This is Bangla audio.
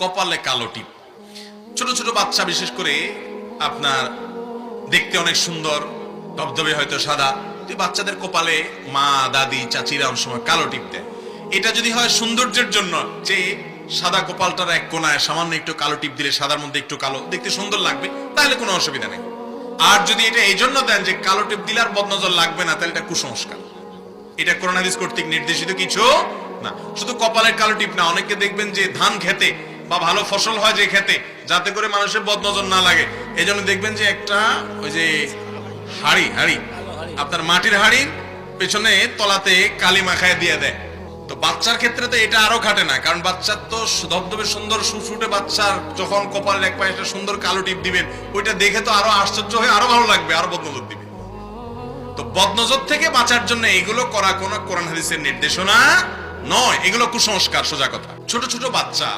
কপালে কালো টিপ। ছোট ছোট বাচ্চা, বিশেষ করে আপনার দেখতে অনেক সুন্দর, ধবধবে হয়তো সাদা বাচ্চাদের কপালে মা, দাদি, চাচিরা অনেক সময় কালো টিপ দেয়। এটা যদি হয় সৌন্দর্যের জন্য, যে সাদা কপালটার এক কোনায় সামান্য একটু কালো টিপ দিলে সাদার মধ্যে একটু কালো, দেখতে সুন্দর লাগবে, তাহলে কোনো অসুবিধা নেই। আর যদি এটা এই জন্য দেন যে কালো টিপ দিলে আর বদনজর লাগবে না, তাহলে এটা কুসংস্কার। এটা করোনা কর্তৃক নির্দেশিত কিছু না। শুধু কপালের কালো টিপ না, অনেকে দেখবেন যে ধান খেতে বা ভালো ফসল হয় যে খেতে যাতে করে মানুষের বদনজর না লাগে। এই জন্য দেখবেন যে একটা ওই যে হাড়ি হাড়ি, আপনার মাটির হাড়ির পেছনে তলাতে কালি মাখায় দিয়ে দেয়। তো বাচ্চার ক্ষেত্রে তো এটা আরও খাটে না, কারণ বাচ্চার তো ধবধবে সুন্দর সুফুটে বাচ্চার যখন কপালের এক পাশে একটা সুন্দর কালো টিপ দিবেন, ওইটা দেখে তো আরও আশ্চর্য হয়ে আরও ভালো লাগবে আরও বদনজর দিবে। তো বদনজর থেকে বাঁচার জন্য এগুলো করা কোনো কোরআন হাদিসের নির্দেশনা নয়, এগুলো কুসংস্কার, সোজা কথা। ছোট ছোট বাচ্চা